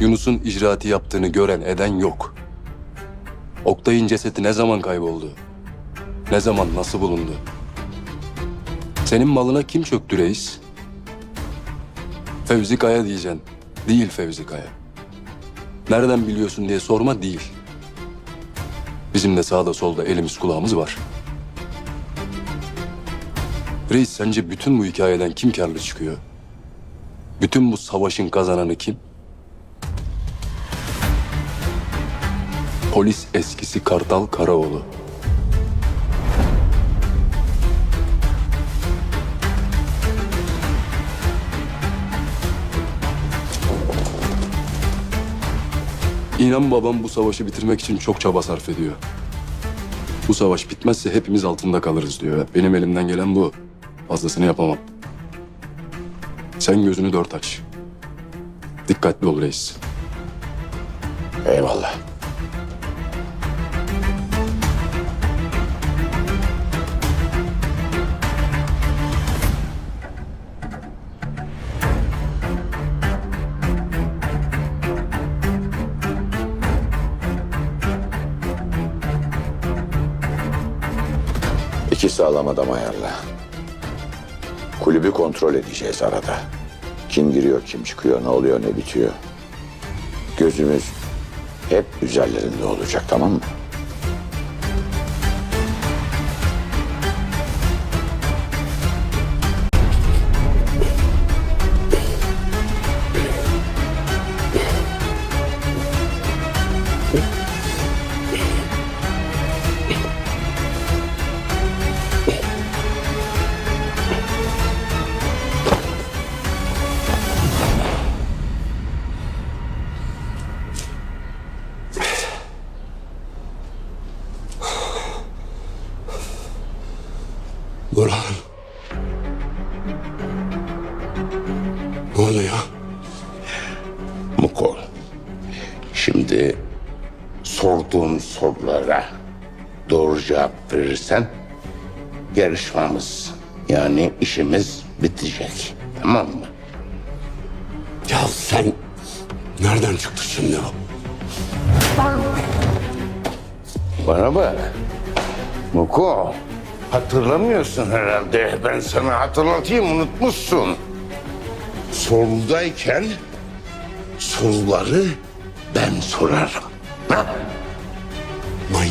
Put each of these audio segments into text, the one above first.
Yunus'un icraatı yaptığını gören eden yok. Oktay'ın cesedi ne zaman kayboldu? Ne zaman nasıl bulundu? Senin malına kim çöktü reis? Fevzi Kaya diyeceksin. Değil Fevzi Kaya. Nereden biliyorsun diye sorma değil. Bizim de sağda solda elimiz kulağımız var. Reis sence bütün bu hikayeden kim karlı çıkıyor? Bütün bu savaşın kazananı kim? Polis eskisi Kartal Karaoğlu. İnan babam bu savaşı bitirmek için çok çaba sarf ediyor. Bu savaş bitmezse hepimiz altında kalırız diyor. Benim elimden gelen bu. Fazlasını yapamam. Sen gözünü dört aç. Dikkatli ol reis. Eyvallah. Sağlam adam ayarla. Kulübü kontrol edeceğiz arada. Kim giriyor, kim çıkıyor, ne oluyor, ne bitiyor. Gözümüz hep üzerlerinde olacak tamam mı? Sorduğum sorulara doğru cevap verirsen yarışmamız yani işimiz bitecek. Tamam mı? Ya sen nereden çıktı şimdi o? Bana bak. Muko. Hatırlamıyorsun herhalde. Ben sana hatırlatayım unutmuşsun. Sorudayken soruları ben sorarım. Ha?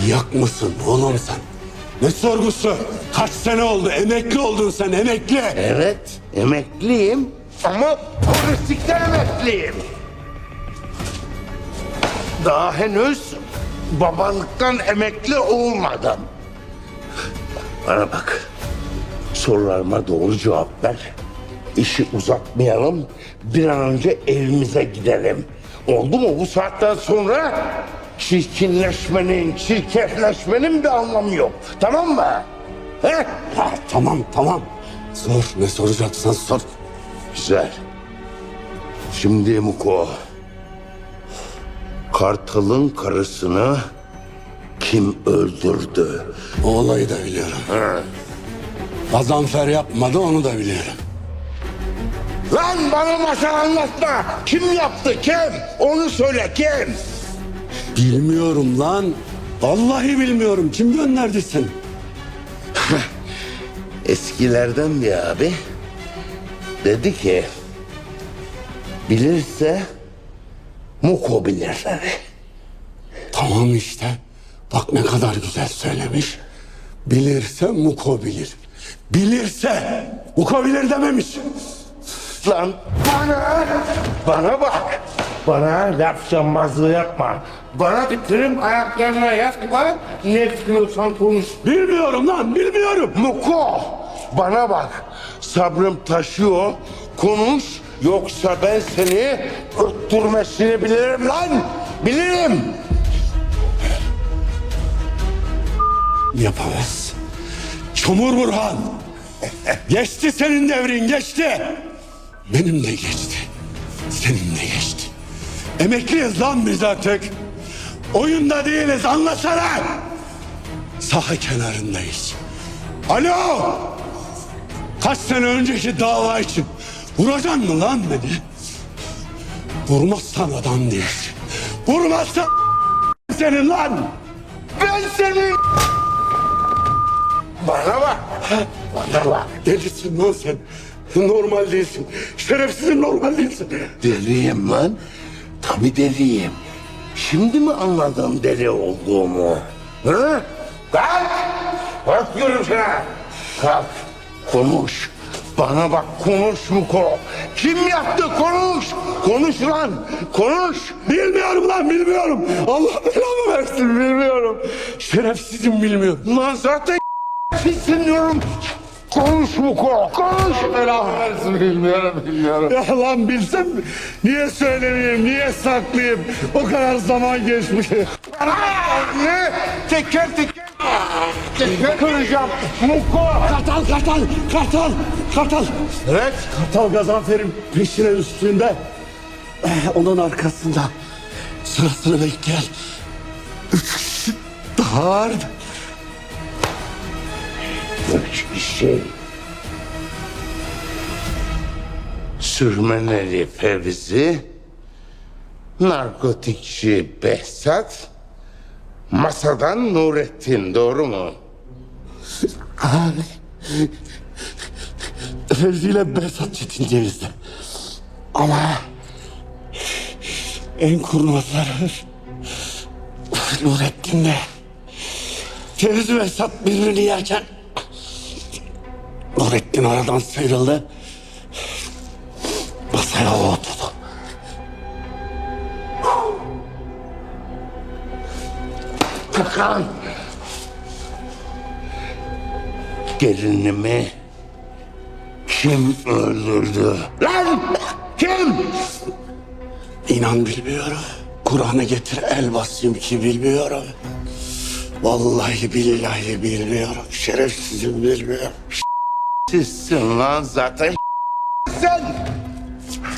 Manyak mısın oğlum sen? Ne sorgusu? Kaç sene oldu? Emekli oldun sen emekli. Evet, emekliyim ama polislikten emekliyim. Daha henüz babalıktan emekli olmadım. Bana bak, sorularıma doğru cevap ver. İşi uzatmayalım, bir an önce evimize gidelim. Oldu mu bu saatten sonra? Çirkinleşmenin, çirkefleşmenin bir anlamı yok. Tamam mı? He? Ha, tamam tamam. Sor ne soracaksan sor. Güzel. Şimdi Muko. Kartal'ın karısını kim öldürdü? O olayı da biliyorum. Gazanfer yapmadı onu da biliyorum. Lan bana masal anlatma. Kim yaptı kim? Onu söyle kim? Bilmiyorum lan. Vallahi bilmiyorum. Kim gönderdi seni? Eskilerden bir abi. Dedi ki bilirse Muko bilir dedi. Tamam işte. Bak ne kadar güzel söylemiş. Bilirse Muko bilir. Bilirse Muko bilir dememiş. Lan bana, bana bak. Bana laf yapma. Bana bitirim ayaklarına yatma. Ne biliyorsan konuş. Bilmiyorum lan bilmiyorum. Muko, bana bak. Sabrım taşıyor. Konuş. Yoksa ben seni öttürmesini bilirim lan. Bilirim. Yapamaz. Çamur Burhan. geçti senin devrin geçti. Benim de geçti. Senin de geçti. Emekliyiz lan biz artık. Oyunda değiliz anlasana. Saha kenarındayız. Alo. Kaç sene önceki dava için vuracaksın mı lan beni? Vurmazsan adam değilsin. Vurmazsan senin lan. Ben senin... Bana bak. Bana bak. Delisin lan sen. Normal değilsin. Şerefsizin normal değilsin. Deliyim lan. Tabii deliyim. Şimdi mi anladın deli olduğumu? Hı? Kalk! Kalk diyorum sana. Kalk. Konuş. Bana bak konuş Muko. Kim yaptı konuş. Konuş lan. Konuş. Bilmiyorum lan bilmiyorum. Allah belamı versin bilmiyorum. Şerefsizim bilmiyorum. Lan zaten pissin diyorum. Konuş Muko. Konuş. Belamı versin bilmiyorum bilmiyorum. Ya lan bilsem niye söylemeyeyim niye saklayayım. O kadar zaman geçmiş. Ne? Teker teker. Teker kıracağım. Muko. Kartal kartal kartal kartal. Evet. Kartal Gazanfer'in peşine üstünde. Onun arkasında sırasını bekleyen üç kişi daha vardı. Üç kişi. Sürmeneli Fevzi, narkotikçi Behzat, masadan Nurettin doğru mu? Fevzi ile Behzat Çetin Ceviz'de. Ama en kurnazları Nurettin'le Ceviz ve Behzat birbirini yerken Nurettin aradan sıyrıldı. Masaya oturdu. Takan. Gelinimi kim öldürdü? Lan kim? İnan bilmiyorum. Kur'an'ı getir el basayım ki bilmiyorum. Vallahi billahi bilmiyorum. Şerefsizim bilmiyorum. Sizsin lan zaten. Sen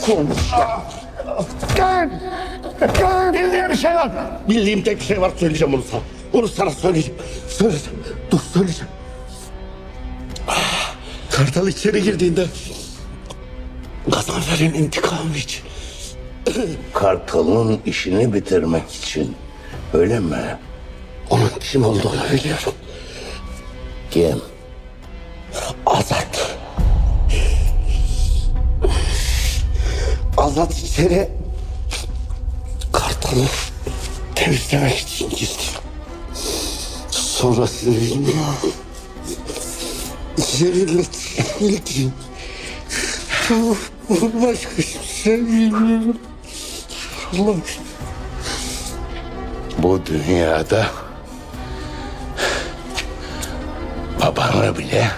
konuş. Gel! Gel! Bildiğim bir şey var. Bildiğim tek bir şey var söyleyeceğim onu sana. Onu sana söyleyeceğim. Söyleyeceğim. Dur söyleyeceğim. Ah, Kartal içeri girdiğinde Gazanfer'in intikamı için. Kartal'ın işini bitirmek için. Öyle mi? Onun kim olduğunu biliyorum. Kim? Azat. Azat içeri Kartal'ı temizlemek için girdi. Sonrasını bilmiyorum. İçeriyle bildiğim. Başka hiçbir şey bilmiyorum. Allah Bu dünyada babana bile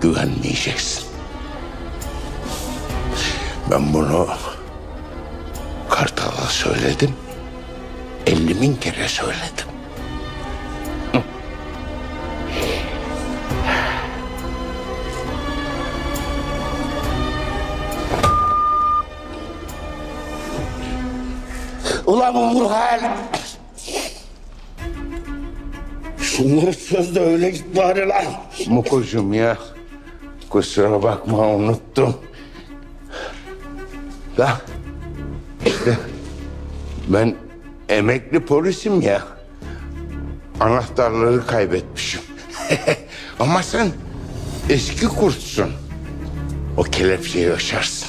güvenmeyeceksin. Ben bunu Kartal'a söyledim. Elli bin kere söyledim. Ulan Burhan! Şunları söz de öyle git bari lan. Mukucum ya. Kusura bakma unuttum. Da işte ben emekli polisim ya. Anahtarları kaybetmişim. Ama sen eski kurtsun. O kelepçeyi açarsın.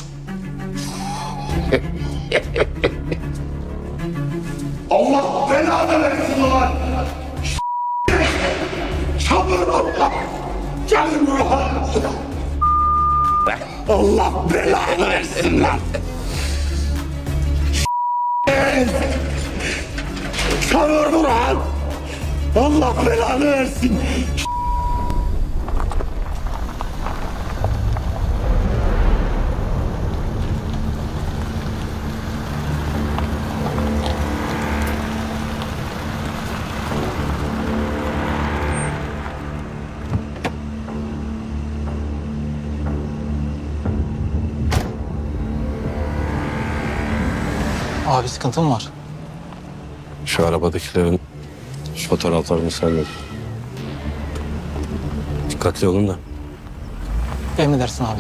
Versin lan! Çabuk Burhan! Allah belanı versin! Abi sıkıntım var. Şu arabadakilerin şu fotoğraflarını sen Dikkatli olun da. Emredersin abi.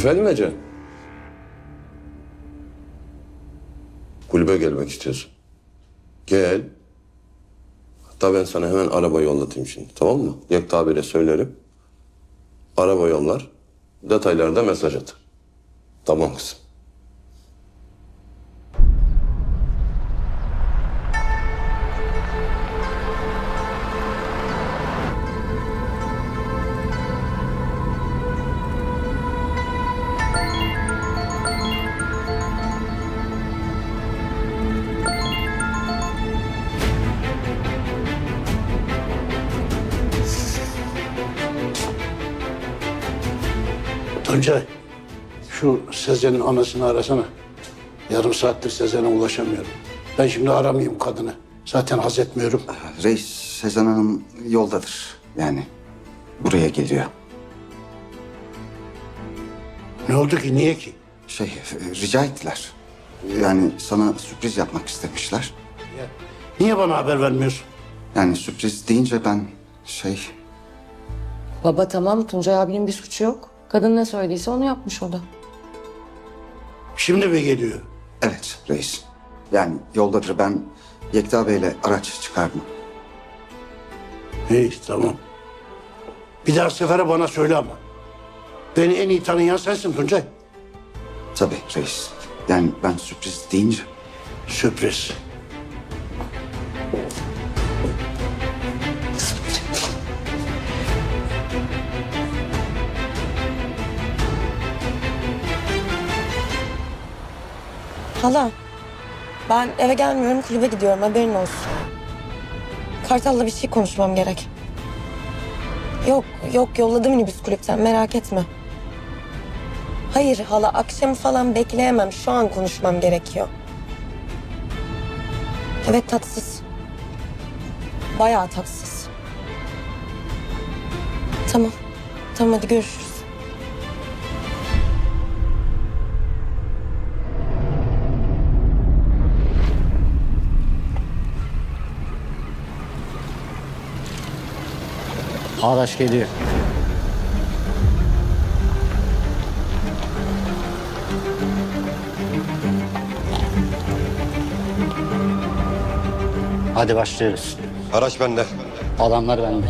Efendim Ece? Kulübe gelmek istiyorsun. Gel. Hatta ben sana hemen araba yollatayım şimdi tamam mı? Yekta abiyle söylerim. Araba yollar. Detayları da mesaj at. Tamam kızım. Tuncay, şu Sezen'in anasını arasana. Yarım saattir Sezen'e ulaşamıyorum. Ben şimdi aramayayım kadını. Zaten haz etmiyorum. Reis Sezen Hanım yoldadır. Yani buraya geliyor. Ne oldu ki, niye ki? Şey e, rica ettiler. Yani sana sürpriz yapmak istemişler. Niye bana haber vermiyorsun? Yani sürpriz deyince ben şey Baba tamam Tuncay abinin bir suçu yok. Kadın ne söylediyse onu yapmış o da. Şimdi mi geliyor? evet reis. Yani yoldadır ben Yekta Bey'le araç çıkardım. İyi, tamam. Bir daha sefere bana söyle ama. Beni en iyi tanıyan sensin Tuncay. Tabii reis. Yani ben sürpriz deyince Sürpriz. Hala, ben eve gelmiyorum, kulübe gidiyorum. Haberin olsun. Kartal'la bir şey konuşmam gerek. Yok, yok yolladı minibüs kulüpten, merak etme. Hayır hala, akşam falan bekleyemem. Şu an konuşmam gerekiyor. Evet, tatsız. Bayağı tatsız. Tamam, tamam hadi görüşürüz. Ağdaş geliyor. Hadi başlıyoruz. Araç bende. Adamlar bende.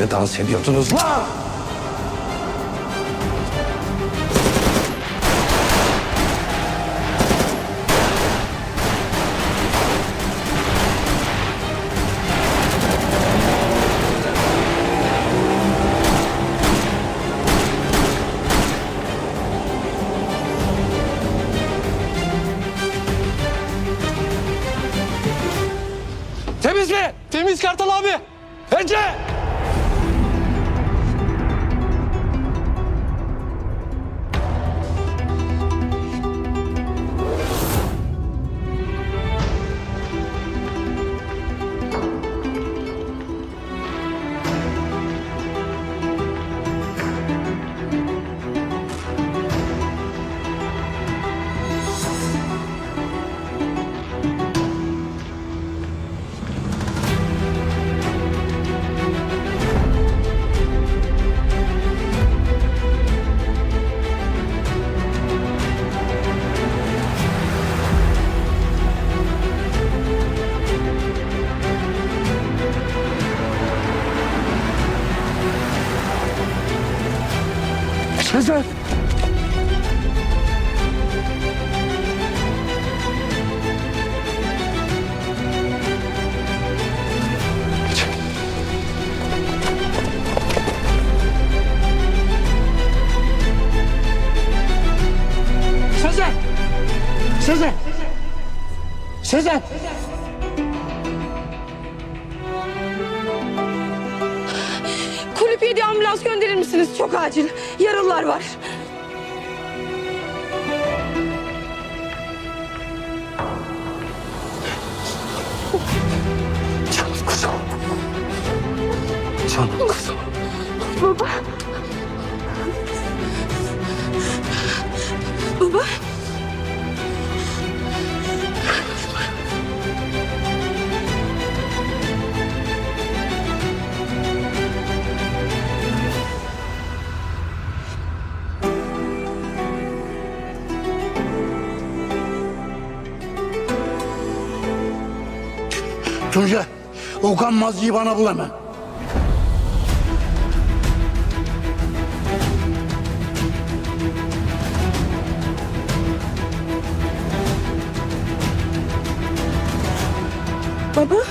Kiminle dans ediyordunuz lan? Temiz mi? Temiz Kartal abi. Ece! Sezen! Sezen! Kulüp 7 ambulans gönderir misiniz? Çok acil. Yaralılar var. Canım kızım. Canım kızım. Baba. Tunca, Okan Mazlı'yı bana bul hemen. Baba.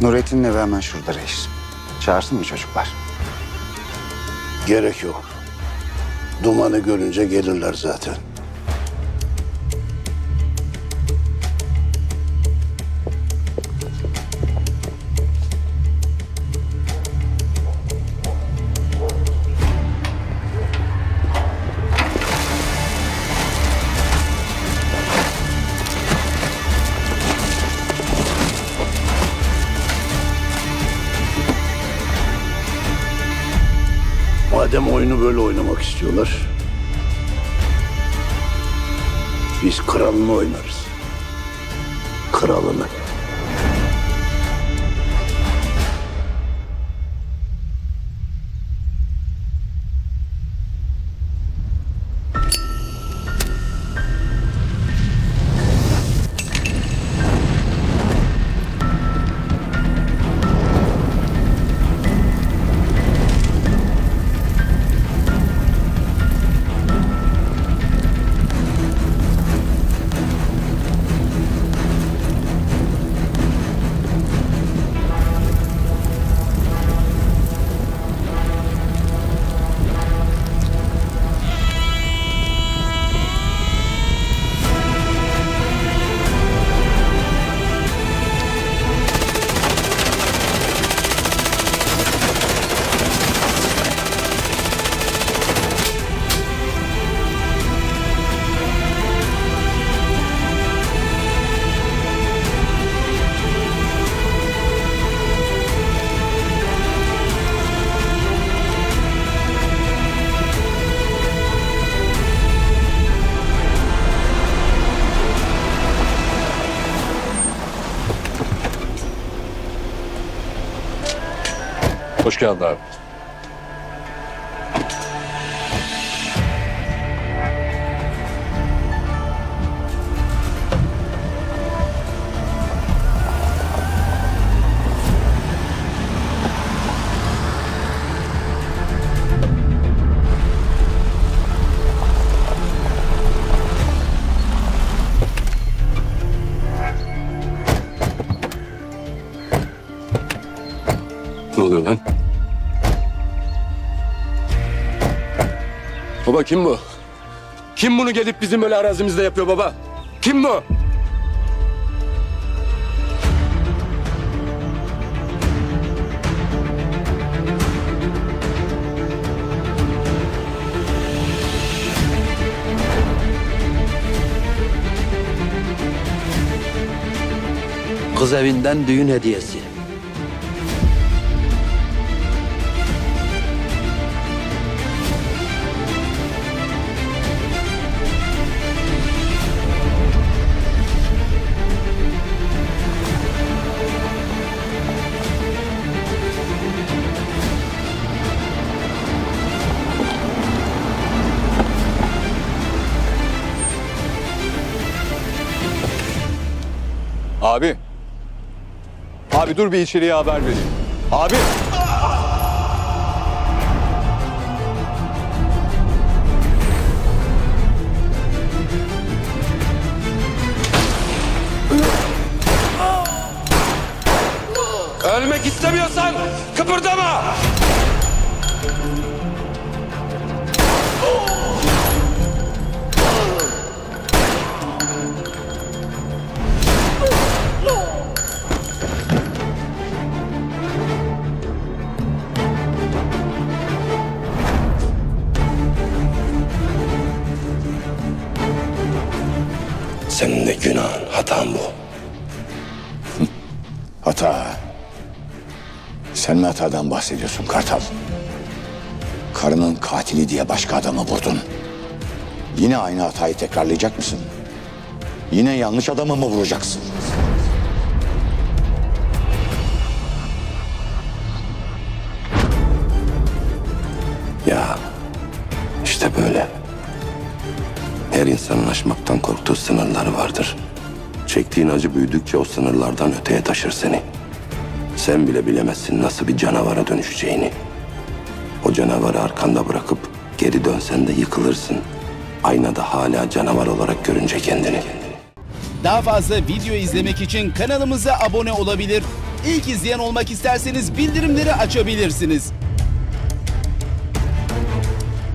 Nurettin'in evi hemen şurada reis. Çağırsın mı çocuklar? Gerek yok. Dumanı görünce gelirler zaten. Böyle oynamak istiyorlar. Biz kralını oynarız. Kralını. Üsküdar'da. Baba kim bu? Kim bunu gelip bizim böyle arazimizde yapıyor baba? Kim bu? Kız evinden düğün hediyesi. Dur bir içeriye haber vereyim. Abi. Ölmek istemiyorsan kıpırdama. Senin de günahın, hatan bu. Hata. Sen mi hatadan bahsediyorsun Kartal? Karının katili diye başka adamı vurdun. Yine aynı hatayı tekrarlayacak mısın? Yine yanlış adamı mı vuracaksın? Ya işte böyle. Her insanın aşmaktan korktuğu sınırları vardır. Çektiğin acı büyüdükçe o sınırlardan öteye taşır seni. Sen bile bilemezsin nasıl bir canavara dönüşeceğini. O canavarı arkanda bırakıp geri dönsen de yıkılırsın. Aynada hala canavar olarak görünce kendini. Daha fazla video izlemek için kanalımıza abone olabilir. İlk izleyen olmak isterseniz bildirimleri açabilirsiniz.